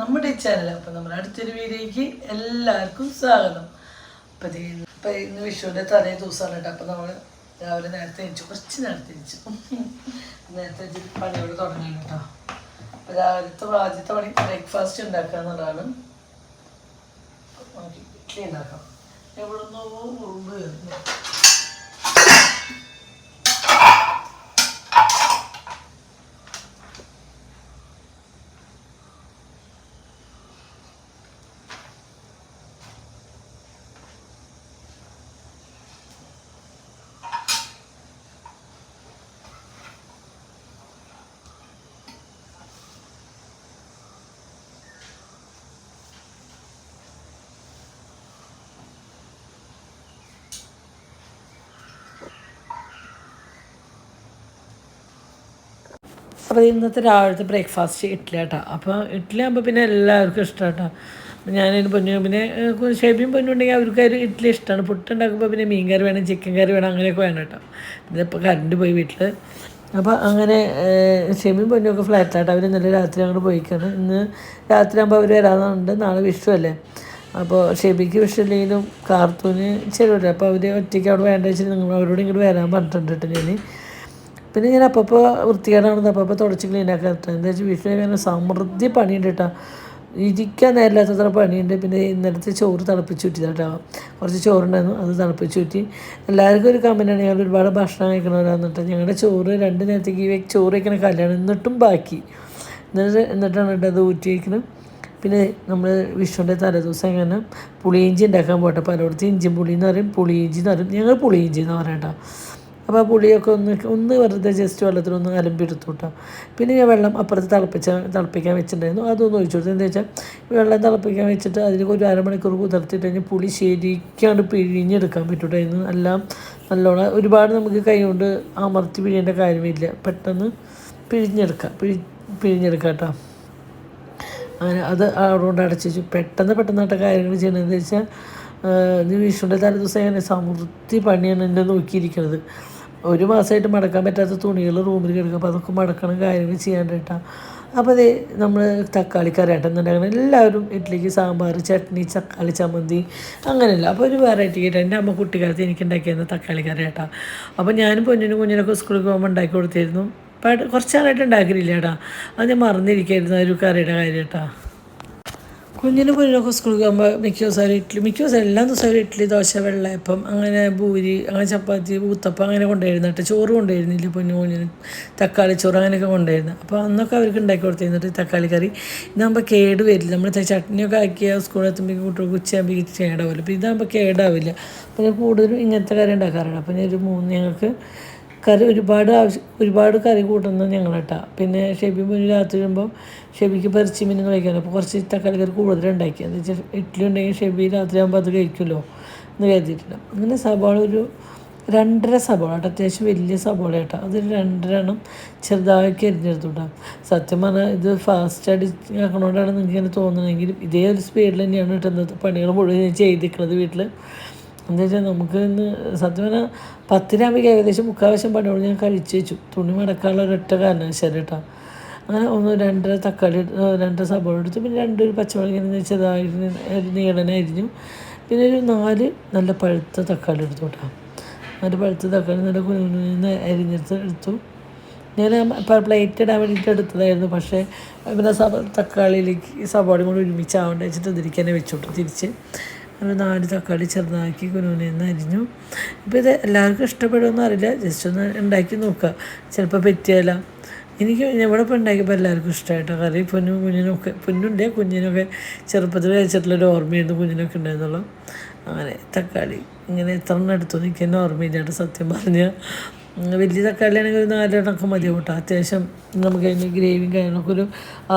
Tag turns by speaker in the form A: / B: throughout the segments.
A: നമ്മുടെ ചാനൽ അപ്പം നമ്മുടെ അടുത്തൊരു വീഡിയോയ്ക്ക് എല്ലാവർക്കും സ്വാഗതം. അപ്പം ഇത് ഇപ്പം ഇന്ന് വിഷുവിന്റെ തലേ ദിവസമാണ് കേട്ടോ. അപ്പം നമ്മൾ രാവിലെ നേരത്തെ എണിച്ചു. കുറച്ച് നേരത്തെ എണിച്ചു. നേരത്തെ പണിയോട് തുടങ്ങി കേട്ടോ. അപ്പം രാവിലത്തെ ആദ്യത്തെ പണി ബ്രേക്ക്ഫാസ്റ്റ് ഉണ്ടാക്കുക എന്നുള്ളതാണ്. നമുക്ക് ഇഡ്ഡലി ഉണ്ടാക്കാം എവിടെ നിന്നോ ഉറുമ്പ് വരുന്നു അപ്പോൾ ഇന്നത്തെ രാവിലത്തെ ബ്രേക്ക്ഫാസ്റ്റ് ഇഡ്ഡലി കേട്ടോ അപ്പോൾ ഇഡ്ഡലി ആകുമ്പോൾ പിന്നെ എല്ലാവർക്കും ഇഷ്ടം കേട്ടോ ഞാനതിന് പൊന്നു പിന്നെ ഷേബിയും പൊന്നുണ്ടെങ്കിൽ അവർക്ക് ഒരു ഇഡ്ഡലി ഇഷ്ടമാണ് പുട്ടുണ്ടാക്കുമ്പോൾ പിന്നെ മീൻ കറി വേണം ചിക്കൻ കറി വേണം അങ്ങനെയൊക്കെ വേണം കേട്ടോ ഇതിപ്പോൾ കറണ്ട് പോയി വീട്ടിൽ അപ്പോൾ അങ്ങനെ ഷെബിയും പൊന്നുമൊക്കെ ഫ്ലാറ്റിലാട്ടോ അവർ ഇന്നലെ രാത്രി അങ്ങോട്ട് പോയിക്കാണ്. ഇന്ന് രാത്രി ആകുമ്പോൾ അവർ വരാറുണ്ട്. നാളെ വിഷു അല്ലേ അപ്പോൾ ഷെബിക്ക് വിഷുല്ലെങ്കിലും കാർത്തൂന് ചെറുവില്ല അപ്പോൾ അവർ ഒറ്റയ്ക്ക് അവിടെ വേണ്ട വെച്ചിട്ട് നിങ്ങൾ അവരോട് ഇങ്ങോട്ട് വരാൻ പറഞ്ഞിട്ടുണ്ട് കേട്ടോ ഞാൻ പിന്നെ ഞാൻ അപ്പപ്പോൾ വൃത്തികേടാണെന്ന് അപ്പോൾ തുടച്ച് ക്ലീൻ ആക്കാൻ എന്താ വെച്ചാൽ വീട്ടിൽ ഞാൻ സമൃദ്ധി പണിയുണ്ട് കേട്ടോ. ഇരിക്കാൻ നേരില്ലാത്തത്ര പണിയുണ്ട്. പിന്നെ ഇന്നലത്തെ ചോറ് തിളപ്പിച്ച് ചുറ്റി കേട്ടോ. കുറച്ച് ചോറുണ്ടായിരുന്നു അത് തിളപ്പിച്ച് ചുറ്റി എല്ലാവർക്കും ഒരു കമന്റാണ് ഞങ്ങൾ ഒരുപാട് ഭക്ഷണം കഴിക്കണവരാന്നിട്ട് ഞങ്ങളുടെ ചോറ് രണ്ട് നേരത്തേക്ക് ചോറ് വയ്ക്കണ കല്യാണം എന്നിട്ടും ബാക്കി. എന്നിട്ട് എന്നിട്ടാണ് കേട്ടോ അത് ഊറ്റി വയ്ക്കുന്നത് പിന്നെ നമ്മൾ വിഷുവിന്റെ തലേദിവസം എങ്ങനെ പുളിയിഞ്ചി ഉണ്ടാക്കാൻ പോട്ടെ. പലയിടത്തും ഇഞ്ചിൻ പുളി എന്ന് പറയും. പുളിയിഞ്ചി എന്ന് പറയും. ഞങ്ങൾ പുളിയിഞ്ചി എന്ന് പറയാം കേട്ടോ. അപ്പോൾ ആ പുളിയൊക്കെ ഒന്ന് ഒന്ന് വെറുതെ ജസ്റ്റ് വെള്ളത്തിലൊന്ന് അലമ്പിയെടുത്തു കേട്ടോ പിന്നെ ഞാൻ വെള്ളം അപ്പുറത്ത് തിളപ്പിച്ച തിളപ്പിക്കാൻ വെച്ചിട്ടുണ്ടായിരുന്നു. അതൊന്ന് ഒഴിച്ചു കൊടുത്തു. എന്താ വെച്ചാൽ വെള്ളം തിളപ്പിക്കാൻ വെച്ചിട്ട് അതിലേക്ക് ഒരു അരമണിക്കൂർ കുതിർത്തിട്ട് കഴിഞ്ഞാൽ പുളി ശരിക്കാണ് പിഴിഞ്ഞെടുക്കാൻ പറ്റൂട്ടായിരുന്നു. എല്ലാം നല്ലോണം ഒരുപാട് നമുക്ക് കൈ കൊണ്ട് അമർത്തി പിഴിയേണ്ട കാര്യമില്ല. പെട്ടെന്ന് പിഴിഞ്ഞെടുക്കാം പിഴി പിഴിഞ്ഞെടുക്കാം അങ്ങനെ അത് അവിടെ അടച്ചു വെച്ചു. പെട്ടെന്ന് പെട്ടെന്നായിട്ട് കാര്യങ്ങൾ ചെയ്യണമെന്ന് വെച്ചാൽ നീ വിഷുവിന്റെ തലേ ദിവസം ഞാൻ സമൃദ്ധി പണിയാണ് എന്നെ നോക്കിയിരിക്കുന്നത് ഒരു മാസമായിട്ട് മടക്കാൻ പറ്റാത്ത തുണികൾ റൂമിൽ കിടക്കും അപ്പോൾ അതൊക്കെ മടക്കണം കാര്യങ്ങൾ ചെയ്യാണ്ടായിട്ടാ അപ്പോൾ അതേ നമ്മൾ തക്കാളി കറിയാട്ടെന്നുണ്ടാക്കണം എല്ലാവരും ഇഡ്ഡലിക്ക് സാമ്പാർ ചട്നി തക്കാളി ചമ്മന്തി അങ്ങനെയല്ല. അപ്പോൾ ഒരു വെറൈറ്റി ആയിട്ട് എന്റെ അമ്മ കുട്ടിക്കാലത്ത് എനിക്ക് ഉണ്ടാക്കിയിരുന്ന തക്കാളി കറിയാട്ടാ. അപ്പോൾ ഞാനും പൊന്നിനും കുഞ്ഞിനൊക്കെ സ്കൂളിൽ പോകുമ്പോൾ ഉണ്ടാക്കി കൊടുത്തിരുന്നു. കുറച്ച് നാളായിട്ട് ഉണ്ടാക്കലില്ല കേട്ടാ. അത് ഞാൻ മറന്നിരിക്കായിരുന്നു ആ ഒരു കറിയുടെ കാര്യം കേട്ടാ. കുഞ്ഞിന് കുഞ്ഞിനൊക്കെ സ്കൂളിൽ പോകുമ്പോൾ മിക്ക ദിവസം ഇഡ്ഡലി മിക്ക ദിവസം എല്ലാ ദിവസവും ഇഡ്ഡലി ദോശ വെള്ളയപ്പം അങ്ങനെ പൂരി അങ്ങനെ ചപ്പാത്തി ഊത്തപ്പം അങ്ങനെ കൊണ്ടുവരുന്നു കേട്ടോ. ചോറ് കൊണ്ടുവരുന്നില്ല പൊന്നു കുഞ്ഞിന്. തക്കാളി ചോറ് അങ്ങനെയൊക്കെ കൊണ്ടുവരുന്നത്. അപ്പോൾ അന്നൊക്കെ അവർക്ക് ഉണ്ടാക്കി കൊടുത്തിരുന്നിട്ട് തക്കാളി കറി. ഇതാകുമ്പോൾ കേട് വരില്ല. നമ്മൾ ചട്നിയൊക്കെ ആക്കിയ സ്കൂളിൽ എത്തുമ്പോൾ കുട്ടികൾക്ക് ഉച്ചയാകുമ്പോൾ കേടാവില്ല അപ്പോൾ ഇതാകുമ്പോൾ കേടാവില്ല. അപ്പോൾ കൂടുതലും ഇങ്ങനത്തെ കറി ഉണ്ടാക്കാറുണ്ട്. അപ്പോൾ ഒരു മൂന്ന് ഞങ്ങൾക്ക് കറി ഒരുപാട് ആവശ്യം ഒരുപാട് കറി കൂട്ടുന്നത് ഞങ്ങളാട്ടാ. പിന്നെ ഷെബി മുന്നിൽ രാത്രി വരുമ്പോൾ ഷെബിക്ക് പരിച്ചി മീനും കഴിക്കാൻ അപ്പോൾ കുറച്ച് തക്കാളി കറി കൂടുതൽ ഉണ്ടാക്കി എന്ന് വെച്ചാൽ ഇഡ്ഡലി ഉണ്ടെങ്കിൽ ഷെബി രാത്രി ആകുമ്പോൾ അത് കഴിക്കുമല്ലോ എന്ന് കരുതിയിട്ടില്ല അങ്ങനെ സവാള ഒരു രണ്ടര സവാള കേട്ടോ അത്യാവശ്യം വലിയ സവാള കേട്ടോ അതൊരു രണ്ടര എണ്ണം ചെറുതാക്കി അരിഞ്ഞെടുത്തു കേട്ടോ സത്യം പറഞ്ഞാൽ ഇത് ഫാസ്റ്റ് അടി ആക്കണോണ്ടാണ് നിങ്ങൾക്ക് ഇങ്ങനെ തോന്നുന്നതെങ്കിലും ഇതേ ഒരു സ്പീഡിൽ തന്നെയാണ് കിട്ടുന്നത് പണികൾ മുഴുവൻ ചെയ്തിരിക്കുന്നത് വീട്ടിൽ എന്താ വെച്ചാൽ നമുക്ക് ഇന്ന് സത്യം പറഞ്ഞാൽ പത്തിനാകുമ്പോൾ ഏകദേശം മുക്കാവശ്യം പണിയോട് ഞാൻ കഴിച്ചു വെച്ചു. തുണി മടക്കാനുള്ള ഒരൊറ്റ കാരണവശാൽ കേട്ടോ അങ്ങനെ ഒന്ന് രണ്ടര തക്കാളി രണ്ടര സബോള എടുത്തു പിന്നെ രണ്ടൊരു പച്ചമുളക് ഇങ്ങനെ ചെറുതായിട്ട് നീളനെ അരിഞ്ഞു. പിന്നെ ഒരു നാല് നല്ല പഴുത്ത തക്കാളി എടുത്തു കേട്ടോ നല്ല പഴുത്ത തക്കാളി നല്ല കുഞ്ഞു അരിഞ്ഞെടുത്ത് എടുത്തു. ഞാൻ പ്ലേറ്റ് ഇടാൻ വേണ്ടിയിട്ട് എടുത്തതായിരുന്നു. പക്ഷേ പിന്നെ സബ തക്കാളിയിലേക്ക് സവാളയും കൂടി ഒരുമിച്ച് ആവേണ്ട വെച്ചിട്ട് ഇതിലേക്ക് തന്നെ വെച്ചോട്ടു തിരിച്ച്. ഒരു നാല് തക്കാളി ചെറുതാക്കി കുനുകുനെന്ന് അരിഞ്ഞു. ഇപ്പോൾ ഇത് എല്ലാവർക്കും ഇഷ്ടപ്പെടുമെന്ന് അറിയില്ല. ജസ്റ്റ് ഒന്ന് ഉണ്ടാക്കി നോക്കുക. ചിലപ്പോൾ പറ്റിയല്ല എനിക്ക് ഇവിടെ ഇപ്പോൾ ഉണ്ടാക്കിയപ്പോൾ എല്ലാവർക്കും ഇഷ്ടമായിട്ടോ കറി പൊന്നു കുഞ്ഞിനൊക്കെ പൊന്നുണ്ട് കുഞ്ഞിനൊക്കെ ചെറുപ്പത്തിൽ കഴിച്ചിട്ടുള്ളൊരു ഓർമ്മയായിരുന്നു കുഞ്ഞിനൊക്കെ ഉണ്ടായിരുന്നുള്ളൂ. അങ്ങനെ തക്കാളി ഇങ്ങനെ എത്ര എണ്ണം എടുത്തു നിൽക്കുന്ന ഓർമ്മയില്ലാണ്ട് സത്യം പറഞ്ഞാൽ വലിയ തക്കാളി ആണെങ്കിൽ ഒരു നാലെണ്ണമൊക്കെ മതി കേട്ടോ. അത്യാവശ്യം നമുക്ക് അതിന് ഗ്രേവിയും കാര്യങ്ങളൊക്കെ ഒരു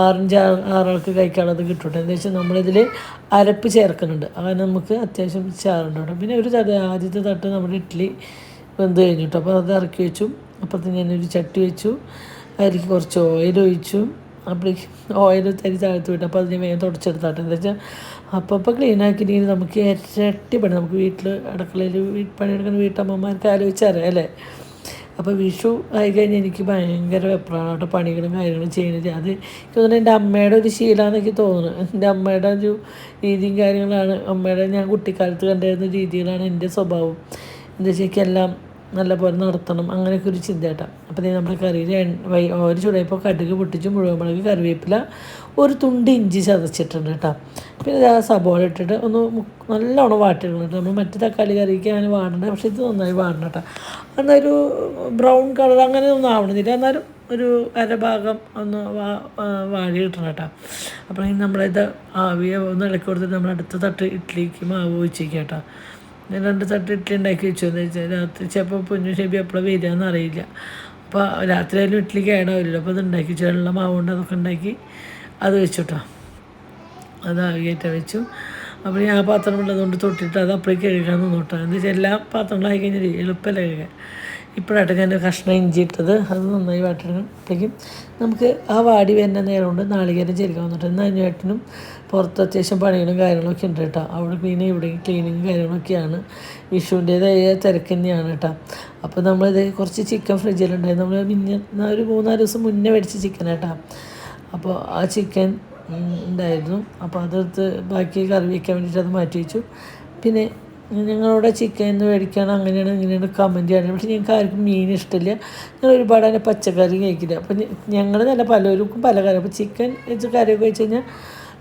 A: ആറഞ്ച് ആറ് ആറാൾക്ക് കഴിക്കാനുള്ളത് കിട്ടും എന്താ വെച്ചാൽ നമ്മളിതിൽ അരപ്പ് ചേർക്കുന്നുണ്ട്. അങ്ങനെ നമുക്ക് അത്യാവശ്യം ചാറുണ്ട് കേട്ടോ. പിന്നെ ഒരു തട്ട് ആദ്യത്തെ തട്ട് നമ്മുടെ ഇഡ്ഡലി വെന്ത് കഴിഞ്ഞു കേട്ടോ അപ്പോൾ അത് ഇറക്കി വെച്ചു. ഞാൻ ഞാനൊരു ചട്ടി വെച്ചു. അതിലേക്ക് കുറച്ച് ഓയിൽ ഒഴിച്ചു. അപ്പോഴേക്ക് ഓയിൽ തരി താഴ്ത്ത് വിട്ടു. അപ്പോൾ അതിന് വേഗം തുടച്ചെടുത്താട്ടെ. എന്താ വെച്ചാൽ അപ്പോൾ അപ്പോൾ ക്ലീൻ ആക്കിയിട്ടുണ്ടെങ്കിൽ നമുക്ക് ഇരട്ടി പണി നമുക്ക് വീട്ടിൽ അടുക്കളയിൽ പണിയെടുക്കുന്ന വീട്ടമ്മമാർക്ക് ആലോചിച്ചറിയാം അല്ലേ? അപ്പോൾ വിഷു ആയി കഴിഞ്ഞാൽ എനിക്ക് ഭയങ്കര വെപ്രാട്ട പണികളും കാര്യങ്ങളും ചെയ്യുന്നത്. അത് എനിക്ക് തോന്നുന്നു എന്റെ അമ്മയുടെ ഒരു ശീലമാണെന്ന് എനിക്ക് തോന്നുന്നു. എന്റെ അമ്മയുടെ ഒരു രീതിയും കാര്യങ്ങളാണ്. അമ്മയുടെ ഞാൻ കുട്ടിക്കാലത്ത് കണ്ടിരുന്ന രീതികളാണ് എന്റെ സ്വഭാവം. എന്താ വെച്ചാൽ എല്ലാം നല്ലപോലെ നടത്തണം അങ്ങനെയൊക്കെ ഒരു ചിന്ത കേട്ടോ അപ്പോൾ നമ്മുടെ കറിയിൽ ഒരു ചുടയപ്പോൾ കടുക് പൊട്ടിച്ച് മുഴുവൻ മുളക് കറിവേപ്പില ഒരു തുണ്ട് ഇഞ്ചി ചതച്ചിട്ടുണ്ട് കേട്ടോ. പിന്നെ ഞാൻ സബോള ഇട്ടിട്ട് ഒന്ന് നല്ലോണം വാട്ടിയിട്ടുണ്ട് നമ്മൾ മറ്റു തക്കാളി കറിക്ക് അങ്ങനെ വാടണ്ട പക്ഷേ ഇത് നന്നായി വാടണം കേട്ടോ. എന്നൊരു ബ്രൗൺ കളർ അങ്ങനെ ഒന്നും ആവണമെന്നില്ല. എന്നാലും ഒരു അരഭാഗം ഒന്ന് വാ വാടി കിട്ടണം കേട്ടോ. അപ്പോൾ നമ്മളിത് ആവിയെ ഒന്ന് ഇളക്കി കൊടുത്തിട്ട് നമ്മൾ അടുത്ത തട്ട് ഇഡ്ഡലിക്ക് മാവ് വെച്ചേക്കാം കേട്ടോ. ഞാൻ രണ്ട് തട്ട് ഇഡ്ഡലി ഉണ്ടാക്കി വെച്ചു എന്ന് വെച്ചാൽ രാത്രി ചിലപ്പോൾ പൊന്നു ചെബി എപ്പോഴും വരികയെന്ന് അറിയില്ല അപ്പോൾ രാത്രി ആയാലും ഇഡ്ഡലിക്ക് ആയിടാവില്ലല്ലോ അപ്പോൾ അത് ഉണ്ടാക്കി വെച്ചു. വെള്ളം മാവ് കൊണ്ട് അതൊക്കെ ഉണ്ടാക്കി അത് വെച്ചു കേട്ടോ. അത് ആവിയേറ്റ വെച്ചു. അപ്പോൾ ആ പാത്രം ഉള്ളതുകൊണ്ട് തൊട്ടിട്ട് അത് അപ്പോഴേക്ക് കഴുകാമെന്ന് നോട്ടാണ് എന്ന് വെച്ചാൽ എല്ലാ പാത്രങ്ങളായി കഴിഞ്ഞാൽ എളുപ്പമല്ല കഴുകാൻ? ഇപ്പോഴാട്ടെ ഞാൻ കഷ്ണം ഇഞ്ചി ഇട്ടത്. അത് നന്നായി വാട്ടണം അപ്പോഴേക്കും നമുക്ക് ആ വാടി വരുന്ന നേരം കൊണ്ട് നാളികേരം ചെരുക്കാൻ വന്നിട്ട് എന്നാൽ അഞ്ഞേട്ടനും പുറത്ത് അത്യാവശ്യം പണികളും കാര്യങ്ങളൊക്കെ ഉണ്ട് കേട്ടോ. അവിടെ ക്ലീനിങ് ഇവിടെ ക്ലീനിങ് കാര്യങ്ങളൊക്കെയാണ്. വിഷുവിന്റേതായ തിരക്ക് തന്നെയാണ് കേട്ടോ. അപ്പോൾ നമ്മളിത് കുറച്ച് ചിക്കൻ ഫ്രിഡ്ജിലുണ്ടായി നമ്മൾ മിന്ന ഒരു മൂന്നാൽ ദിവസം മുന്നേ മേടിച്ച ചിക്കൻ കേട്ടോ. അപ്പോൾ ആ ചിക്കൻ ഉണ്ടായിരുന്നു. അപ്പോൾ അതെടുത്ത് ബാക്കി കറി വയ്ക്കാൻ വേണ്ടിയിട്ട് അത് മാറ്റി വെച്ചു. പിന്നെ ഞങ്ങളുടെ ചിക്കൻ എന്ന് മേടിക്കാണ് അങ്ങനെയാണ് ഇങ്ങനെയാണ് കമന്റ് ചെയ്യണം പക്ഷേ ഞങ്ങൾക്ക് ആർക്കും മീൻ ഇഷ്ടമില്ല. ഞങ്ങൾ ഒരുപാട് അതിന്റെ പച്ചക്കറി കഴിക്കില്ല. അപ്പം ഞങ്ങൾ നല്ല പലർക്കും പല കറി. അപ്പോൾ ചിക്കൻ വെച്ച് കറിയൊക്കെ വെച്ച് കഴിഞ്ഞാൽ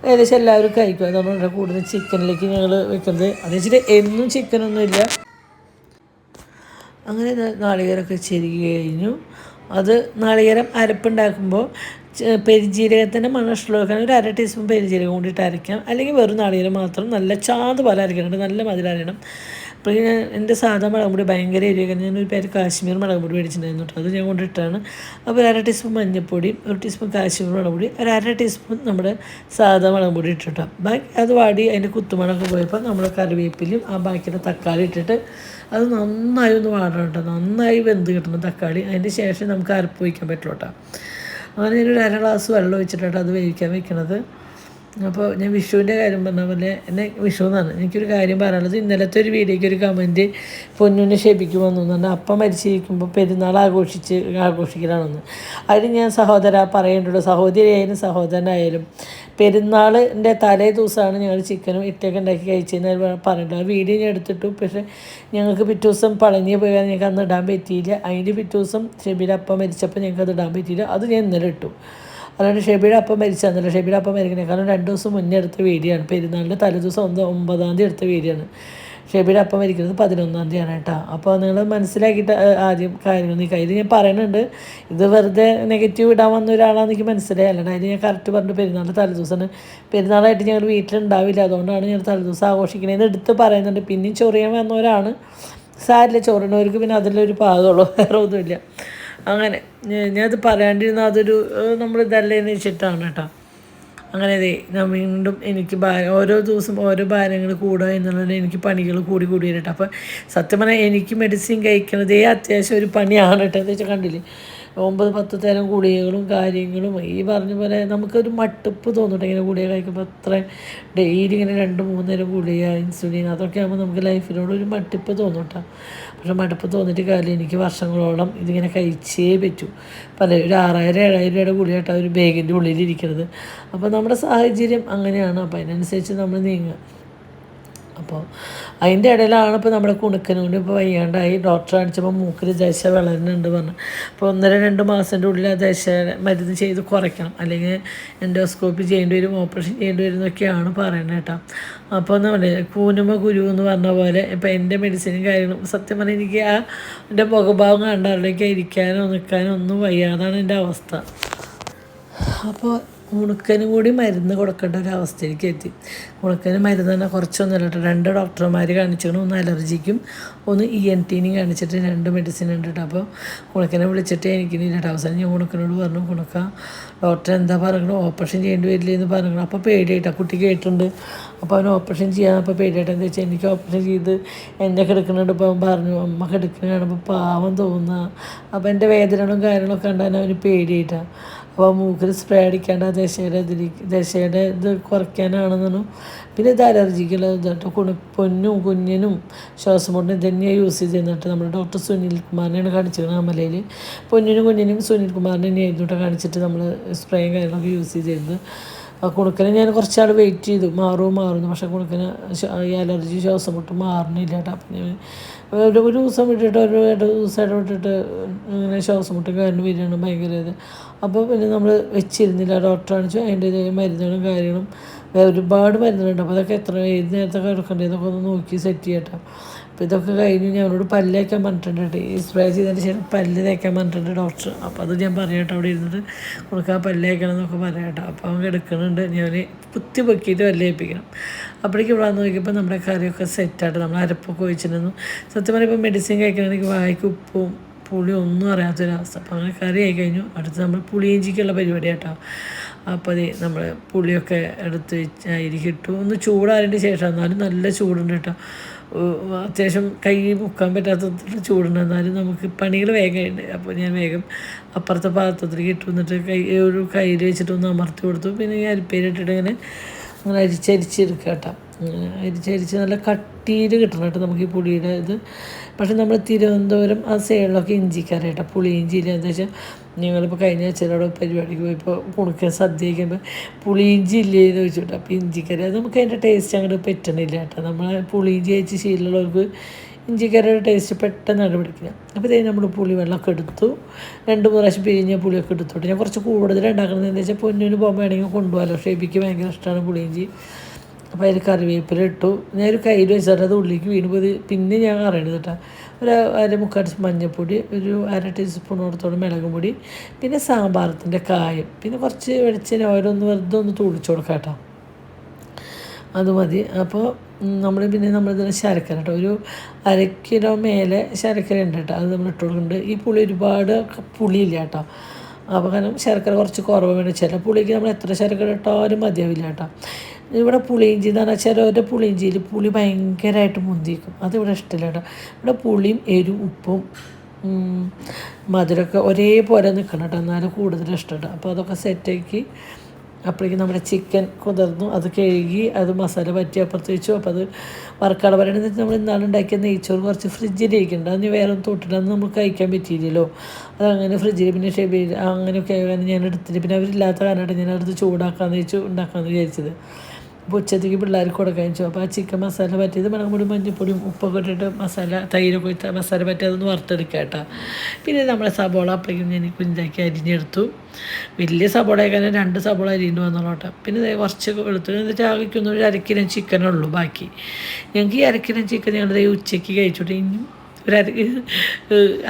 A: ഏകദേശം എല്ലാവരും കഴിക്കും. അതാണ് ഇവിടെ കൂടുതൽ ചിക്കനിലേക്ക് ഞങ്ങൾ വെക്കുന്നത്. അത് വെച്ചിട്ട് എന്നും ചിക്കനൊന്നുമില്ല അങ്ങനെ നാളികേരമൊക്കെ ചെരുകി കഴിഞ്ഞു. അത് നാളികേരം അരപ്പുണ്ടാക്കുമ്പോൾ ചെ- പെരുംജീരകത്തിന്റെ മണം ഇഷ്ടമുള്ളവർക്കാണ് ഒരു അര ടീസ്പൂൺ പെരുംജീരകം കൂടിയിട്ട് അരയ്ക്കാം. അല്ലെങ്കിൽ വെറും നാളികേരം മാത്രം. നല്ല ചാത് പോലെ അരയ്ക്കണം നല്ല മധുരം അരയണം അപ്പോൾ ഞാൻ എന്റെ സാധാ മുളക് പൊടി ഭയങ്കര എരിയൊക്കെ ഞാനൊരു പേര് കാശ്മീർ മുളക് പൊടി മേടിച്ചിട്ടുണ്ടായിരുന്നു അത് ഞാൻ കൊണ്ടിട്ടാണ് അപ്പോൾ ഒരു അര ടീസ്പൂൺ മഞ്ഞൾപ്പൊടി ഒരു ടീസ്പൂൺ കാശ്മീർ മുളക് പൊടി ഒരു അര ടീസ്പൂൺ നമ്മുടെ സാധാ മുളക് പൊടി ഇട്ടിട്ടോ ബാക്കി അത് വാടി അതിന്റെ കുത്തുമണൊക്കെ പോയപ്പോൾ നമ്മൾ കറിവേപ്പിലും ആ ബാക്കിയുടെ തക്കാളി ഇട്ടിട്ട് അത് നന്നായി ഒന്ന് വാടണം കേട്ടോ. നന്നായി വെന്ത് കിട്ടണം തക്കാളി. അതിന്റെ ശേഷം നമുക്ക് അരപ്പ് വയ്ക്കാൻ പറ്റുള്ളൂ കേട്ടോ. അങ്ങനെ ഒരു അര ഗ്ലാസ് വെള്ളം ഒഴിച്ചിട്ടാണ് അത് വേവിക്കാൻ വെക്കണത്. അപ്പോൾ ഞാൻ വിഷുവിന്റെ കാര്യം പറഞ്ഞ പോലെ എന്നെ വിഷു എന്നാണ്. എനിക്കൊരു കാര്യം പറയാനുള്ളത്. ഇന്നലത്തെ ഒരു വീഡിയോയ്ക്ക് ഒരു കമന്റ് പൊന്നുവിനെ ക്ഷേപിക്കുമെന്ന് അപ്പ അപ്പം മരിച്ചിരിക്കുമ്പോൾ പെരുന്നാൾ ആഘോഷിച്ച് ആഘോഷിക്കലാണെന്ന്. അതിന് ഞാൻ സഹോദര പറയേണ്ടുള്ളൂ സഹോദരിയായാലും സഹോദരനായാലും പെരുന്നാളിന്റെ തലേ ദിവസമാണ് ഞങ്ങൾ ചിക്കനും ഇട്ടൊക്കെ ഉണ്ടാക്കി കഴിച്ചതെന്ന് പറഞ്ഞിട്ട് ആ വീഡിയോ ഞാൻ എടുത്തിട്ടു പക്ഷേ ഞങ്ങൾക്ക് പിറ്റേ ദിവസം പളഞ്ഞ് പോയാൽ ഞങ്ങൾക്ക് അന്ന് ഇടാൻ പറ്റിയില്ല. അതിന്റെ പിറ്റേ ദിവസം ഷെബിയുടെ അപ്പം മരിച്ചപ്പോൾ ഞങ്ങൾക്ക് അത് ഇടാൻ പറ്റിയില്ല. അത് ഞാൻ ഇന്നലെ ഇട്ടു. അതുകൊണ്ട് ഷെബിയുടെ അപ്പം മരിച്ചതല്ല ഷെബിയുടെ അപ്പം മരിക്കണേക്കാളും രണ്ട് ദിവസം മുന്നേ എടുത്ത വീഡിയോ ആണ്. പെരുന്നാളിന്റെ തലേ ദിവസം ഒന്ന് ഒമ്പതാം തീയതി എടുത്ത വീഡിയോ ആണ്. ഷെബിയുടെ അപ്പം മരിക്കുന്നത് പതിനൊന്നാം തീയതിയാണ് കേട്ടോ. അപ്പോൾ നിങ്ങൾ മനസ്സിലാക്കിയിട്ട് ആദ്യം കാര്യങ്ങൾ നീക്കുക ഇത് ഞാൻ പറയുന്നുണ്ട്. ഇത് വെറുതെ നെഗറ്റീവ് ഇടാൻ വന്ന ഒരാളാണെന്ന് എനിക്ക് മനസ്സിലായി. അല്ലാണ്ട് ഞാൻ കറക്റ്റ് പറഞ്ഞു പെരുന്നാളിന്റെ തലേദിവസമാണ്. പെരുന്നാളായിട്ട് ഞങ്ങൾ വീട്ടിലുണ്ടാവില്ല. അതുകൊണ്ടാണ് ഞാൻ തലേദിവസം ആഘോഷിക്കണേന്ന് എടുത്ത് പറയുന്നുണ്ട്. പിന്നെയും ചൊറിയാൻ വന്നവരാണ് സാരില്ല ചോറിനവർക്ക് പിന്നെ അതിലൊരു പാകമുള്ളൂ. വേറെ ഒന്നുമില്ല. അങ്ങനെ ഞാനത് പറയാണ്ടിരുന്ന അതൊരു നമ്മളിതല്ലേന്ന് വെച്ചിട്ടാണ് കേട്ടോ. അങ്ങനെ അതെ വീണ്ടും എനിക്ക് ഭാരം ഓരോ ദിവസം ഓരോ ഭാരങ്ങൾ കൂടുക എന്നുള്ളത് എനിക്ക് പണികൾ കൂടി കൂടി വരട്ടെ. അപ്പോൾ സത്യം പറഞ്ഞാൽ എനിക്ക് മെഡിസിൻ കഴിക്കണതേ അത്യാവശ്യം ഒരു പണിയാണ് കേട്ടോ. എന്ന് വെച്ചാൽ കണ്ടില്ലേ? ഒമ്പത് പത്ത് തരം ഗുളികകളും കാര്യങ്ങളും ഈ പറഞ്ഞ പോലെ നമുക്കൊരു മട്ടുപ്പ് തോന്നുന്നുണ്ട് ഇങ്ങനെ ഗുളിക കഴിക്കുമ്പോൾ അത്ര ഡെയിലി ഇങ്ങനെ രണ്ട് മൂന്ന് ഗുളിക ഇൻസുലിൻ അതൊക്കെ ആകുമ്പോൾ നമുക്ക് ലൈഫിനോട് ഒരു മട്ടിപ്പ് തോന്നും പക്ഷെ മടുപ്പ് തോന്നിയിട്ട് കാര്യം എനിക്ക് വർഷങ്ങളോളം ഇതിങ്ങനെ കഴിച്ചേ പറ്റൂ. പല ഒരു ആറായിരം ഏഴായിരം രൂപയുടെ ഗുളിയായിട്ടാണ് ഒരു ബാഗിന്റെ ഉള്ളിലിരിക്കുന്നത്. അപ്പോൾ നമ്മുടെ സാഹചര്യം അങ്ങനെയാണ്. അപ്പോൾ അതിനനുസരിച്ച് നമ്മൾ നീങ്ങുക. അപ്പോൾ അതിന്റെ ഇടയിലാണ് ഇപ്പോൾ നമ്മുടെ കുണുക്കനുകൊണ്ട് ഇപ്പോൾ വയ്യാണ്ടായി. ഡോക്ടറെ കാണിച്ചപ്പോൾ മൂക്കിൽ ദശ വളരുന്നുണ്ട് പറഞ്ഞു. അപ്പോൾ ഒന്നര രണ്ട് മാസത്തിന്റെ ഉള്ളിൽ ആ ദശ മരുന്ന് ചെയ്ത് കുറയ്ക്കണം. അല്ലെങ്കിൽ എൻഡോസ്കോപ്പി ചെയ്യേണ്ടി വരും ഓപ്പറേഷൻ ചെയ്യേണ്ടി വരും എന്നൊക്കെയാണ് പറയുന്നത് കേട്ടോ. അപ്പോൾ എന്താ കൂനുമ ഗുരു എന്ന് പറഞ്ഞ പോലെ ഇപ്പോൾ എന്റെ മെഡിസിനും കാര്യങ്ങളും സത്യം പറഞ്ഞാൽ എനിക്ക് ആ എന്റെ മുഖഭാവം കണ്ടാറിലേക്ക് ഇരിക്കാനോ നിൽക്കാനോ ഒന്നും വയ്യാതാണ് എന്റെ അവസ്ഥ. അപ്പോൾ ഉണക്കനും കൂടി മരുന്ന് കൊടുക്കേണ്ട ഒരു അവസ്ഥയിലേക്ക് എത്തി. ഉണക്കന് മരുന്ന് തന്നെ കുറച്ചൊന്നുമില്ല കേട്ടോ രണ്ട് ഡോക്ടർമാർ കാണിച്ചിട്ട് ഒന്ന് അലർജിക്കും ഒന്ന് ഇ എൻ ടീനും കാണിച്ചിട്ട് രണ്ട് മെഡിസിൻ ഉണ്ട് കേട്ടോ അപ്പോൾ ഉണക്കനെ വിളിച്ചിട്ട് എനിക്ക് കേട്ടോ അവസാനം ഞാൻ ഉണക്കനോട് പറഞ്ഞു ഉണക്ക ഡോക്ടർ എന്താ പറഞ്ഞു ഓപ്പറേഷൻ ചെയ്യേണ്ടി വരില്ലേ എന്ന് പറഞ്ഞു അപ്പോൾ പേടിയായിട്ടാണ് കുട്ടി കേട്ടിട്ടുണ്ട്. അപ്പോൾ അവന് ഓപ്പറേഷൻ ചെയ്യാൻ അപ്പോൾ പേടിയായിട്ട്. എന്താ വെച്ചാൽ എനിക്ക് ഓപ്പറേഷൻ ചെയ്ത് എന്നെ കിടക്കുന്നുണ്ട് ഇപ്പോൾ പറഞ്ഞു അമ്മ കിടക്കുന്ന കാണുമ്പോൾ പാവം തോന്നുക അപ്പോൾ എന്റെ വേദനകളും കാര്യങ്ങളൊക്കെ കണ്ടാൽ അവന് പേടിയായിട്ടാണ് അപ്പോൾ മൂക്കിൽ സ്പ്രേ അടിക്കേണ്ട ദശയുടെ ഇതിലേക്ക് ദശയുടെ ഇത് കുറയ്ക്കാനാണെന്നു പിന്നെ ഇത് അലർജിക്കുള്ള ഇതായിട്ട് കുണു പൊന്നും കുഞ്ഞിനും ശ്വാസം മുട്ടിനും തന്നെയാണ് യൂസ് ചെയ്തിരുന്നിട്ട് നമ്മൾ ഡോക്ടർ സുനിൽ കുമാറിനെയാണ് കാണിച്ചിരുന്നത് അമലയിൽ. പൊന്നിനും കുഞ്ഞിനും സുനിൽ കുമാറിനെ കേട്ടോ കാണിച്ചിട്ട് നമ്മൾ സ്പ്രേയും കാര്യങ്ങളൊക്കെ യൂസ് ചെയ്തിരുന്നത്. കുണുക്കനെ ഞാൻ കുറച്ചാൾ വെയിറ്റ് ചെയ്തു. മാറും മാറുന്നു പക്ഷേ കുണുക്കന് ഈ അലർജി ശ്വാസം മുട്ട് മാറുന്നില്ല കേട്ടോ അപ്പം ഞാൻ ഒരു ഒരു ദിവസം വിട്ടിട്ട് ഒരു രണ്ട് ദിവസം ഇടവിട്ടിട്ട് ഇങ്ങനെ ശ്വാസം മുട്ടും കാരണം വരികയാണ് ഭയങ്കര ഇത്. അപ്പോൾ പിന്നെ നമ്മൾ വെച്ചിരുന്നില്ല ഡോക്ടർ കാണിച്ചു. അതിന്റെ മരുന്നുകളും കാര്യങ്ങളും ഒരുപാട് മരുന്നുകളുണ്ട്. അപ്പോൾ അതൊക്കെ എത്ര ഏത് നേരത്തെ കിടക്കേണ്ടതെന്നൊക്കെ ഒന്ന് നോക്കി സെറ്റ് ചെയ്യട്ടോ. അപ്പോൾ ഇതൊക്കെ കഴിഞ്ഞ് ഞാൻ അവരോട് പല്ല് തേക്കാൻ പറഞ്ഞിട്ടുണ്ട് ഈ സ്പ്രേ ചെയ്തതിന് ശേഷം പല്ല് തേക്കാൻ പറഞ്ഞിട്ടുണ്ട് ഡോക്ടർ അപ്പോൾ അത് ഞാൻ പറയട്ടെ അവിടെ ഇരുന്നിട്ട്. കൊടുക്കാൻ പല്ല് തേക്കണം എന്നൊക്കെ പറയട്ടെ അപ്പോൾ അവൻ എടുക്കുന്നുണ്ട്. ഞാൻ കുത്തി പൊക്കിയിട്ട് പല്ല് തേപ്പിക്കണം. അപ്പോഴേക്കും ഇവിടെ വന്ന് നോക്കിയപ്പോൾ നമ്മുടെ കറിയൊക്കെ സെറ്റായിട്ട് നമ്മൾ അരപ്പൊക്കെ ഒഴിച്ചിരുന്നു. സത്യം പറയുമ്പോൾ മെഡിസിൻ കഴിക്കണമെങ്കിൽ വായിക്ക് ഉപ്പും പുളി ഒന്നും അറിയാത്തൊരവസ്ഥ. അപ്പോൾ അങ്ങനെ കറി ആയി കഴിഞ്ഞു. അടുത്ത് നമ്മൾ പുളിയിഞ്ചിക്കുള്ള പരിപാടി കേട്ടോ. അപ്പോൾ അത് നമ്മൾ പുളിയൊക്കെ എടുത്ത് വെച്ച് അരിക്ക് ഇട്ടു. ഒന്ന് ചൂടായതിന്റെ ശേഷം എന്നാലും നല്ല ചൂടുണ്ട് കേട്ടോ. അത്യാവശ്യം കൈ മുക്കാൻ പറ്റാത്ത ചൂടുണ്ട്. എന്നാലും നമുക്ക് പണികൾ വേഗമുണ്ട് അപ്പോൾ ഞാൻ വേഗം അപ്പുറത്തെ പാത്രത്തിലേക്ക് ഇട്ടു. എന്നിട്ട് കൈ ഒരു കയ്യിൽ വെച്ചിട്ട് ഒന്ന് അമർത്തി കൊടുത്തു. പിന്നെ ഈ അരിപ്പേരിട്ടിട്ട് ഇങ്ങനെ അങ്ങനെ അരിച്ചരിച്ചെടുക്കുക കേട്ടോ. അരിച്ചരിച്ച് നല്ല കട്ടിയിൽ കിട്ടണം കേട്ടോ നമുക്ക് ഈ പുളിയുടെ ഇത്. പക്ഷേ നമ്മൾ തിരുവനന്തപുരം ആ സൈഡിലൊക്കെ ഇഞ്ചിക്കറി കേട്ടോ. പുളി ഇഞ്ചിയില്ല എന്താ വെച്ചാൽ ഞങ്ങളിപ്പോൾ കഴിഞ്ഞ ആഴ്ചയിലൂടെ പരിപാടിക്ക് പോയപ്പോൾ കുണുക്കാൻ സദ്യ കഴിക്കുമ്പോൾ പുളിയിഞ്ചി ഇല്ലേ എന്ന് ചോദിച്ചിട്ട് അപ്പോൾ ഇഞ്ചിക്കറി അത് നമുക്ക് അതിന്റെ ടേസ്റ്റ് അങ്ങോട്ട് പറ്റണില്ല കേട്ടോ. നമ്മൾ പുളിയിഞ്ചി കഴിച്ച് ശീലമുള്ളവർക്ക് ഇഞ്ചിക്കറിയുടെ ടേസ്റ്റ് പെട്ടെന്ന് പിടിക്കില്ല അപ്പോൾ ഇതേ നമ്മൾ പുളി വെള്ളമൊക്കെ എടുത്തു. രണ്ട് മൂന്ന് പ്രാവശ്യം പിരിഞ്ഞ പുളിയൊക്കെ എടുത്തോട്ട്. ഞാൻ കുറച്ച് കൂടുതൽ ഉണ്ടാക്കുന്നത് എന്താ വെച്ചാൽ പൊന്നിന് പോകുമ്പോൾ വേണമെങ്കിൽ കൊണ്ടുപോകാമല്ലോ ഷേബിക്ക് ഭയങ്കര ഇഷ്ടമാണ് പുളിയിഞ്ചി അപ്പോൾ അതിൽ കറിവേപ്പില ഇട്ടു. ഞാൻ ഒരു കയ്യിൽ വെച്ചിട്ട് അത് ഉള്ളിലേക്ക് വീണ് പോയി പിന്നെ ഞാൻ അറിയണത് കേട്ടോ. ഒരു അര മുക്കാൽ മഞ്ഞൾപ്പൊടി ഒരു അര ടീസ്പൂണോടത്തോളം മുളക് പൊടി പിന്നെ സാമ്പാറത്തിന്റെ കായം. പിന്നെ കുറച്ച് വെളിച്ചെണ്ണ ഓരോന്ന് വെറുതെ ഒന്ന് തൂളിച്ചു കൊടുക്കാം കേട്ടോ. അത് മതി. അപ്പോൾ നമ്മൾ പിന്നെ നമ്മളിതിന് ശർക്കര കേട്ടോ ഒരു അര കിലോ മേലെ ശർക്കര ഉണ്ട് കേട്ടോ. അത് നമ്മൾ ഇട്ട് കൊടുക്കുന്നുണ്ട്. ഈ പുളി ഒരുപാട് പുളിയില്ല കേട്ടോ. അപ്പോൾ കാരണം ശർക്കര കുറച്ച് കുറവ് വേണം. ചില പുളിക്ക് നമ്മൾ എത്ര ശർക്കര ഇട്ടാലും മതിയാവില്ല കേട്ടോ. ഇവിടെ പുളിയിഞ്ചി എന്ന് പറഞ്ഞാൽ ചിലവരുടെ പുളിയിഞ്ചിയിൽ പുളി ഭയങ്കരമായിട്ട് മുന്തിക്കും അതിവിടെ ഇഷ്ടമില്ല കേട്ടോ. ഇവിടെ പുളിയും എരിവും ഉപ്പും മധുരമൊക്കെ ഒരേപോലെ നിൽക്കണം കേട്ടോ. എന്നാലും കൂടുതൽ ഇഷ്ടമുണ്ട് അപ്പോൾ അതൊക്കെ സെറ്റാക്കി അപ്പോഴേക്കും നമ്മുടെ ചിക്കൻ കുതിർന്നു. അത് കഴുകി അത് മസാല പറ്റി അപ്പുറത്ത് വെച്ചു. അപ്പോൾ അത് വറുക്കാട പറയണത് നമ്മൾ ഇന്നാളും ഉണ്ടാക്കിയ നെയ്ച്ചോറ് കുറച്ച് ഫ്രിഡ്ജിലിരിക്കുന്നുണ്ട് അതിന് വേറെ ഒന്നും തൊട്ടിട്ടൊന്നും നമുക്ക് കഴിക്കാൻ പറ്റിയില്ലല്ലോ. അതങ്ങനെ ഫ്രിഡ്ജിൽ പിന്നെ ഷെബി അങ്ങനെയൊക്കെ ഞാൻ എടുത്തിട്ട് പിന്നെ അവരില്ലാത്ത കാരണമായിട്ട് ഞാൻ അടുത്ത് ചൂടാക്കാമെന്ന് വെച്ചു ഉണ്ടാക്കാമെന്ന് വിചാരിച്ചത്. അപ്പോൾ ഉച്ചത്തേക്ക് പിള്ളേർക്ക് കൊടുക്കാൻ വെച്ചു അപ്പോൾ ആ ചിക്കൻ മസാല പറ്റിയത് മുളകുപൊടി മഞ്ഞൾപ്പൊടിയും ഉപ്പൊക്കെ ഇട്ടിട്ട് മസാല തൈരൊക്കെ ഇട്ട് മസാല പറ്റി അതൊന്ന് വറുത്തെടുക്കുക കേട്ടോ. പിന്നെ നമ്മളെ സബോള അപ്പോഴേക്കും ഞാൻ കുഞ്ഞാക്കി അരിഞ്ഞെടുത്തു. വലിയ സബോള ആക്കാൻ രണ്ട് സബോള അരിഞ്ഞു വന്നോട്ടെ പിന്നെ കുറച്ച് വെളുത്തു എന്നിട്ട് ആവിക്കുന്ന ഒരു അരക്കിലും ചിക്കനുള്ളൂ ബാക്കി. ഞങ്ങൾക്ക് ഈ അരക്കിലും ചിക്കൻ ഞങ്ങളുടെ ഉച്ചയ്ക്ക് കഴിച്ചിട്ട് ഇനിയും ഒരു അര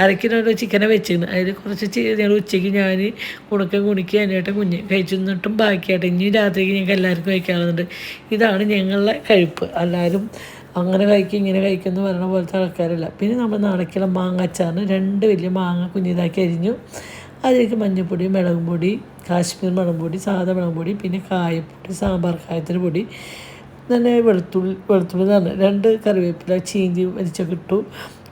A: അരക്കിലോ ചിക്കനെ വെച്ചിരുന്നു. അതിൽ കുറച്ച് ഞങ്ങൾ ഉച്ചയ്ക്ക് ഞാൻ കുണക്ക കുണിക്ക് അതിനായിട്ട് കുഞ്ഞ് കഴിച്ചു നിന്നിട്ടും ബാക്കിയായിട്ട് ഇനി രാത്രിക്ക് ഞങ്ങൾക്ക് എല്ലാവർക്കും കഴിക്കാറുണ്ട് ഇതാണ് ഞങ്ങളുടെ കഴിപ്പ്. എല്ലാവരും അങ്ങനെ കഴിക്കും ഇങ്ങനെ കഴിക്കും എന്ന് പറയുന്ന പോലത്തെ ആൾക്കാരല്ല. പിന്നെ നമ്മൾ നാളേക്കുള്ള മാങ്ങ അച്ചാറിന് രണ്ട് വലിയ മാങ്ങ കുഞ്ഞിതാക്കി അരിഞ്ഞു. അതിലേക്ക് മഞ്ഞൾപ്പൊടി മുളകും പൊടി കാശ്മീർ മുളകും പൊടി സാധാ മുളകും പൊടി പിന്നെ കായപ്പൊടി സാമ്പാർ കായത്തിന് പൊടി. തന്നെ വെളുത്തുള്ളി വെളുത്തുള്ളി എന്ന് രണ്ട് കറിവേപ്പില ചീഞ്ചി വലിച്ചൊക്കെ ഇട്ടു.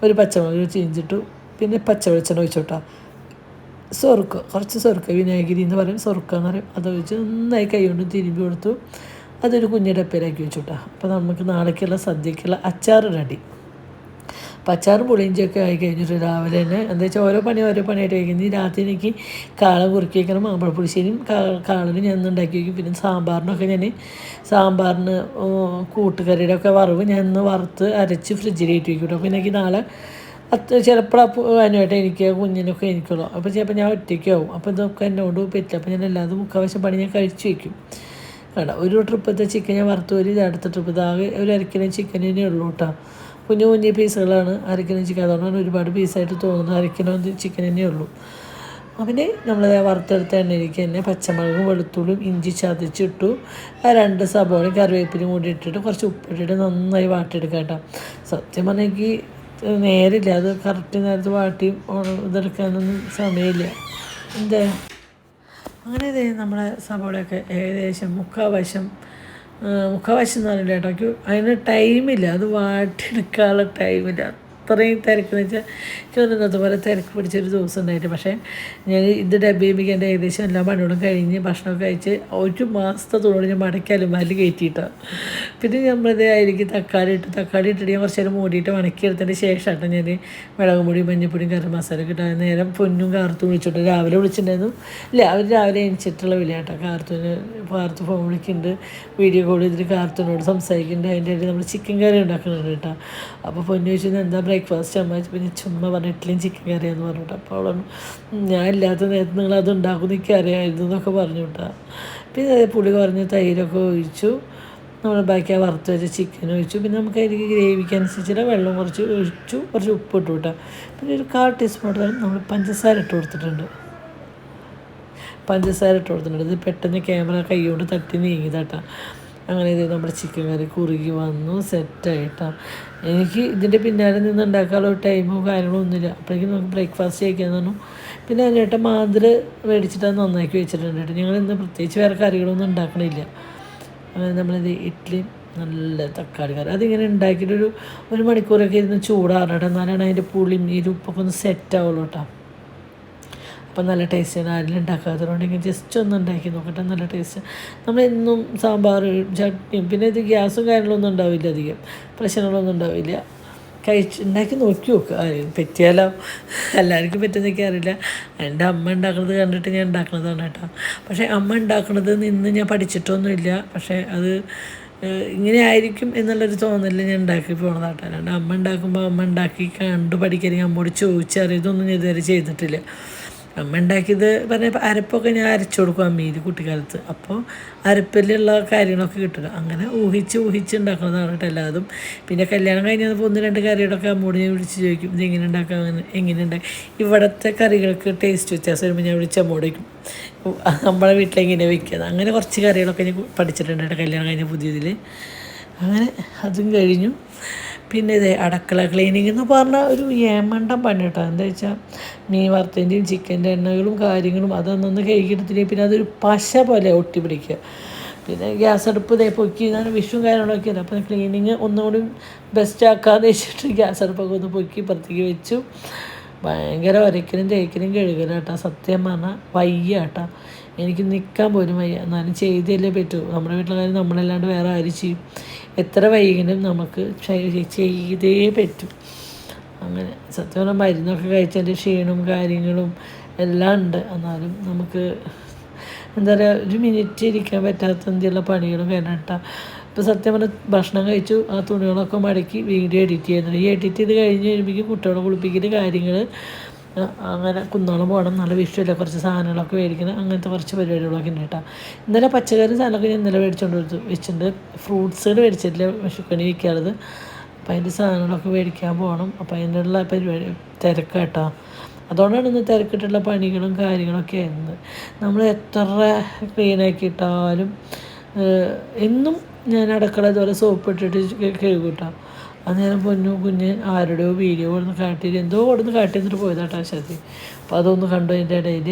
A: ഒരു പച്ചമുളക് ചീഞ്ചിട്ടു പിന്നെ പച്ച വെളിച്ചെണ്ണ ഒഴിച്ചോട്ടാ സൊറുക്ക കുറച്ച് സൊറുക്ക വിനാഗിരി എന്ന് പറയും സൊറുക്ക എന്ന് പറയും. അത് ഒഴിച്ച് നന്നായി കൈ കൊണ്ട് തിരുമ്പി കൊടുത്തു. അതൊരു കുഞ്ഞിടപ്പേരാക്കി വെച്ചുട്ടാ അപ്പോൾ നമുക്ക് നാളേക്കുള്ള സദ്യക്കുള്ള അച്ചാർ റെഡി അപ്പോൾ അച്ചാറും പുളിയിഞ്ചിയൊക്കെ ആയി കഴിഞ്ഞിട്ട് രാവിലെ തന്നെ എന്താ വെച്ചാൽ ഓരോ പണി ഓരോ പണിയായിട്ട് കഴിക്കുന്നത് ഈ രാത്രി എനിക്ക് കാള കുറുക്കി വയ്ക്കണം മാമ്പഴപ്പുളിശ്ശേരിയും കാളിന് ഞാൻ ഉണ്ടാക്കി വയ്ക്കും പിന്നെ സാമ്പാറിനൊക്കെ ഞാൻ സാമ്പാറിന് കൂട്ടുകറിയുടെ ഒക്കെ വറവ് ഞാൻ ഇന്ന് വറുത്ത് അരച്ച് ഫ്രിഡ്ജിൽ കയറ്റി വയ്ക്കും അപ്പോൾ എനിക്ക് നാളെ അത് ചിലപ്പോൾ അതിനായിട്ട് എനിക്ക് കുഞ്ഞിനൊക്കെ എനിക്കുള്ളൂ. അപ്പോൾ ചിലപ്പോൾ ഞാൻ ഒറ്റയ്ക്കാവും അപ്പോൾ ഇതൊക്കെ എന്നോട് പറ്റില്ല. അപ്പോൾ ഞാൻ എല്ലാതും മുക്കാവശ്യം പണി ഞാൻ കഴിച്ചു വയ്ക്കും കേട്ടോ ഒരു ട്രിപ്പത്തെ ചിക്കൻ ഞാൻ വറുത്ത് ഇത് അടുത്ത ട്രിപ്പ് ആകെ ഒരു അരക്കിലോ ചിക്കൻ തന്നെ ഉള്ളൂ കേട്ടോ കുഞ്ഞു കുഞ്ഞു പീസുകളാണ് അരക്കിലോ ചിക്കൻ. അതുകൊണ്ടാണ് ഒരുപാട് പീസായിട്ട് തോന്നുന്നത് അരക്കണമെന്ന് ചിക്കൻ തന്നെ ഉള്ളൂ. അവനെ നമ്മൾ വറുത്തെടുത്ത എണ്ണയിലേക്ക് തന്നെ പച്ചമുളകും വെളുത്തുള്ളിയും ഇഞ്ചി ചതച്ചിട്ടു രണ്ട് സബോളയും കറിവേപ്പിലും കൂടി ഇട്ടിട്ട് കുറച്ച് ഉപ്പിട്ടിട്ട് നന്നായി വാട്ടിയെടുക്കാം കേട്ടോ. സത്യം പറഞ്ഞെങ്കിൽ നേരില്ല. അത് കറക്റ്റ് നേരത്ത് വാട്ടി ഇതെടുക്കാനൊന്നും സമയമില്ല. എന്താ? അങ്ങനെ നമ്മളെ സബോളയൊക്കെ ഏകദേശം മുക്കാവശം മുക്കാവശം എന്ന് പറഞ്ഞില്ല കേട്ടോ അതിന് ടൈമില്ല അത് വാട്ടിയെടുക്കാനുള്ള ടൈമില്ല അത്രയും തിരക്കെന്ന് വെച്ചാൽ ചോദിക്കുന്നത് പോലെ തിരക്ക് പിടിച്ചൊരു ദിവസം ഉണ്ടായിട്ട്. പക്ഷേ ഞാൻ ഇത് ഡബ്ബിക്ക് എന്റെ ഏകദേശം എല്ലാ പണികളും കഴിഞ്ഞ് ഭക്ഷണമൊക്കെ കഴിച്ച് ഒരു മാസത്തെ തോട് ഞാൻ മടക്കി അലുമാരിൽ കയറ്റിയിട്ടാണ് പിന്നെ നമ്മളിത് അതിലേക്ക് തക്കാളി ഇട്ട് തക്കാളി ഇട്ടിട്ട് ഞാൻ കുറച്ച് നേരം മൂടിയിട്ട് മണക്കി എടുത്തതിന് ശേഷമാട്ടോ ഞാൻ മുളക് പൊടി മഞ്ഞപ്പൊടിയും കറി മസാല കിട്ടാൻ നേരം പൊന്നും കാർത്തും വിളിച്ചിട്ട് രാവിലെ വിളിച്ചിട്ടുണ്ടായിരുന്നു. ഇല്ല അവർ രാവിലെ എണിച്ചിട്ടുള്ള വിളിയാട്ടോ. കാർത്തൂന് കാർത്തു ഫോൺ വിളിക്കുന്നുണ്ട് വീഡിയോ കോൾ ചെയ്തിട്ട് കാർത്തൂനോട് സംസാരിക്കുന്നുണ്ട് അതിന്റെ ഇടയിൽ നമ്മൾ ചിക്കൻ കറി ഉണ്ടാക്കുന്നുണ്ട് കേട്ടോ. അപ്പോൾ പൊന്നു ചോദിച്ചത് എന്താ ബ്രേക്ക്ഫാസ്റ്റ് അമ്മ പിന്നെ ചുമ്മാ പറഞ്ഞു ഇഡ്ഡലിയും ചിക്കൻ കറിയാന്ന് പറഞ്ഞിട്ട് അപ്പോൾ അവൾ പറഞ്ഞു, "ഉം, ഞാൻ ഇല്ലാത്ത നേരത്ത് നിങ്ങൾ അത് ഉണ്ടാക്കുന്ന എനിക്ക് അറിയാമായിരുന്നു എന്നൊക്കെ പറഞ്ഞു കേട്ടോ പിന്നെ പുളി കുറഞ്ഞ തൈരൊക്കെ ഒഴിച്ചു. നമ്മൾ ബാക്കി ആ വറുത്ത് വെച്ച ചിക്കൻ ഒഴിച്ചു. പിന്നെ നമുക്ക് അതിലേക്ക് ഗ്രേവിക്ക് അനുസരിച്ചുള്ള വെള്ളം കുറച്ച് ഒഴിച്ചു കുറച്ച് ഉപ്പ് ഇട്ടു കേട്ടോ പിന്നെ ഒരു കാൽ ടീസ്പൂൺ നമ്മൾ പഞ്ചസാര ഇട്ട് കൊടുത്തിട്ടുണ്ട്. പഞ്ചസാര ഇട്ട് കൊടുത്തിട്ടുണ്ട്. ഇത് പെട്ടെന്ന് ക്യാമറ കൈ കൊണ്ട് തട്ടി നീങ്ങിയതാട്ടാ അങ്ങനെ ഇത് നമ്മുടെ ചിക്കൻ കറി കുറുകി വന്നു സെറ്റായിട്ടാണ് എനിക്ക് ഇതിന്റെ പിന്നാലെ നിന്ന് ഉണ്ടാക്കാനുള്ള ടൈമോ കാര്യങ്ങളോ ഒന്നുമില്ല. അപ്പോഴേക്കും നമുക്ക് ബ്രേക്ക്ഫാസ്റ്റ് കഴിക്കാൻ തന്നു പിന്നെ അതിനേട്ട മാതിൽ മേടിച്ചിട്ട് നന്നാക്കി വെച്ചിട്ടുണ്ട് കേട്ടോ. ഞങ്ങൾ ഇന്ന് പ്രത്യേകിച്ച് വേറെ കറികളൊന്നും ഉണ്ടാക്കണില്ല. നമ്മളിത് ഇഡ്ഡലി നല്ല തക്കാളി കറി. അതിങ്ങനെ ഉണ്ടാക്കിയിട്ടൊരു ഒരു മണിക്കൂറൊക്കെ ഇരുന്ന് ചൂടാറട്ടെ എന്നാലാണ് അതിന്റെ പുളിയും ഉപ്പൊക്കെ ഒന്ന് സെറ്റ് ആവുള്ളൂ കേട്ടോ. അപ്പം നല്ല ടേസ്റ്റാണ് ആരെങ്കിലും ഉണ്ടാക്കാത്തതുകൊണ്ടെങ്കിൽ ജസ്റ്റ് ഒന്ന് ഉണ്ടാക്കി നോക്കട്ടെ നല്ല ടേസ്റ്റ് നമ്മൾ എന്നും സാമ്പാർ ചട്നിയും പിന്നെ ഇത് ഗ്യാസും കാര്യങ്ങളൊന്നും ഉണ്ടാവില്ല അധികം. പ്രശ്നങ്ങളൊന്നും ഉണ്ടാവില്ല. കഴിച്ച് ഉണ്ടാക്കി നോക്കി നോക്കുക ആരെയും പറ്റിയാലോ? എല്ലാവർക്കും പറ്റുന്നൊക്കെ അറിയില്ല. എന്റെ അമ്മ ഉണ്ടാക്കുന്നത് കണ്ടിട്ട് ഞാൻ ഉണ്ടാക്കുന്നതാണ് കേട്ടോ. പക്ഷേ അമ്മ ഉണ്ടാക്കുന്നത് നിന്ന് ഞാൻ പഠിച്ചിട്ടൊന്നുമില്ല. പക്ഷേ അത് ഇങ്ങനെ ആയിരിക്കും എന്നുള്ളൊരു തോന്നലിൽ ഞാൻ ഉണ്ടാക്കി പോണതാട്ടോ അല്ലാണ്ട് അമ്മ ഉണ്ടാക്കുമ്പോൾ അമ്മ ഉണ്ടാക്കി കണ്ടു പഠിക്കാൻ അമ്മോട് ചോദിച്ചറിയതൊന്നും ഞാൻ ഇതുവരെ ചെയ്തിട്ടില്ല. അമ്മ ഉണ്ടാക്കിയത് പറഞ്ഞപ്പോൾ അരപ്പൊക്കെ ഞാൻ അരച്ചു കൊടുക്കും അമ്മയിൽ കുട്ടിക്കാലത്ത്. അപ്പോൾ അരപ്പിലുള്ള കാര്യങ്ങളൊക്കെ കിട്ടില്ല അങ്ങനെ ഊഹിച്ച് ഊഹിച്ച് ഉണ്ടാക്കുന്നതാണ് കേട്ടോ എല്ലാതും. പിന്നെ കല്യാണം കഴിഞ്ഞപ്പോൾ ഒന്ന് രണ്ട് കറികളൊക്കെ അമ്മോട് ഞാൻ വിളിച്ച് ചോദിക്കും ഇത് എങ്ങനെ ഉണ്ടാക്കാം? അങ്ങനെ എങ്ങനെ ഉണ്ടാക്കാം ഇവിടുത്തെ കറികൾക്ക് ടേസ്റ്റ് വ്യത്യാസം വരുമ്പോൾ ഞാൻ വിളിച്ച് അമ്മോട് വയ്ക്കും നമ്മളെ വീട്ടിലെങ്ങനെ വയ്ക്കുന്നത് അങ്ങനെ കുറച്ച് കറികളൊക്കെ ഞാൻ പഠിച്ചിട്ടുണ്ട് കേട്ടോ കല്യാണം കഴിഞ്ഞ പുതിയതിൽ അങ്ങനെ അതും കഴിഞ്ഞു. പിന്നെ ഇത് അടക്കള ക്ലീനിങ് എന്ന് പറഞ്ഞാൽ ഒരു ഏമണ്ടം പണി കേട്ടോ. എന്താ വെച്ചാൽ മീൻ വറുത്തതിന്റെയും ചിക്കന്റെ എണ്ണകളും കാര്യങ്ങളും അതൊന്നൊന്ന് കഴുകിയെടുത്തില്ലെങ്കിൽ പിന്നെ അതൊരു പശ പോലെ ഒട്ടി പിടിക്കുക. പിന്നെ ഗ്യാസ് അടുപ്പ് ഇതേ പൊക്കി ഞാൻ വിഷുവും കാര്യങ്ങളൊക്കെ ഇല്ല അപ്പോൾ ക്ലീനിങ് ഒന്നുകൂടി ബെസ്റ്റ് ആക്കാന്ന് വെച്ചിട്ട് ഗ്യാസ് അടുപ്പൊക്കെ ഒന്ന് പൊക്കി പുറത്തേക്ക് വെച്ചു. ഭയങ്കര ഒരക്കലും തേക്കലും കഴുകലും കേട്ടോ സത്യം പറഞ്ഞാൽ വയ്യ കേട്ടോ. എനിക്ക് നിൽക്കാൻ പോലും വയ്യ. എന്നാലും ചെയ്തല്ലേ പറ്റൂ. നമ്മുടെ വീട്ടിലെ കാര്യം നമ്മളല്ലാണ്ട് വേറെ ആരും ചെയ്യും. എത്ര വൈകിനും നമുക്ക് ചെയ്- ചെയ്തേ പറ്റും. അങ്ങനെ സത്യം പറഞ്ഞാൽ മരുന്നൊക്കെ കഴിച്ചതിന്റെ ക്ഷീണവും കാര്യങ്ങളും എല്ലാം ഉണ്ട്. എന്നാലും നമുക്ക് എന്താ പറയുക ഒരു മിനിറ്റ് ഇരിക്കാൻ പറ്റാത്ത എന്തെല്ലാം പണികളും കഴിഞ്ഞിട്ടാ ഇപ്പോൾ സത്യം പറഞ്ഞാൽ ഭക്ഷണം കഴിച്ചു ആ തുണികളൊക്കെ മടക്കി വീഡിയോ എഡിറ്റ് ചെയ്യുന്നുണ്ട് ഈ എഡിറ്റ് ചെയ്ത് കഴിഞ്ഞ് കഴിയുമ്പോഴേക്കും കുട്ടികളെ കുളിപ്പിക്കുന്ന കാര്യങ്ങൾ അങ്ങനെ കുന്നോളം പോകണം. നല്ല വിഷയമില്ല കുറച്ച് സാധനങ്ങളൊക്കെ മേടിക്കണം. അങ്ങനത്തെ കുറച്ച് പരിപാടികളൊക്കെ ഉണ്ട് കേട്ടോ. ഇന്നലെ പച്ചക്കറി സാധനമൊക്കെ ഞാൻ ഇന്നലെ മേടിച്ചുകൊണ്ട് വെച്ചിട്ടുണ്ട്. ഫ്രൂട്ട്സുകൾ മേടിച്ചിട്ടില്ല വിഷുക്കണി വിൽക്കാറുള്ളത് അപ്പോൾ അതിന്റെ സാധനങ്ങളൊക്കെ മേടിക്കാൻ പോകണം. അപ്പോൾ അതിനുള്ള പരിപാടി തിരക്കാട്ടോ അതുകൊണ്ടാണ് ഇന്ന് തിരക്കിട്ടുള്ള പണികളും കാര്യങ്ങളൊക്കെ ആയിരുന്നത്. നമ്മൾ എത്ര ക്ലീനാക്കിയിട്ടാലും എന്നും ഞാൻ അടുക്കള ഇതുപോലെ സോപ്പ് ഇട്ടിട്ട് കഴുകും കേട്ടോ. അന്നേരം പൊന്നു കുഞ്ഞ് ആരുടെയോ വീഡിയോ കൊടുന്ന് കാട്ടിയിട്ട് എന്തോ കൊടുന്ന് കാട്ടി തന്നിട്ട് പോയതാട്ടോ ശരി അപ്പോൾ അതൊന്ന് കണ്ടു അതിന്റെ ഇടയിൽ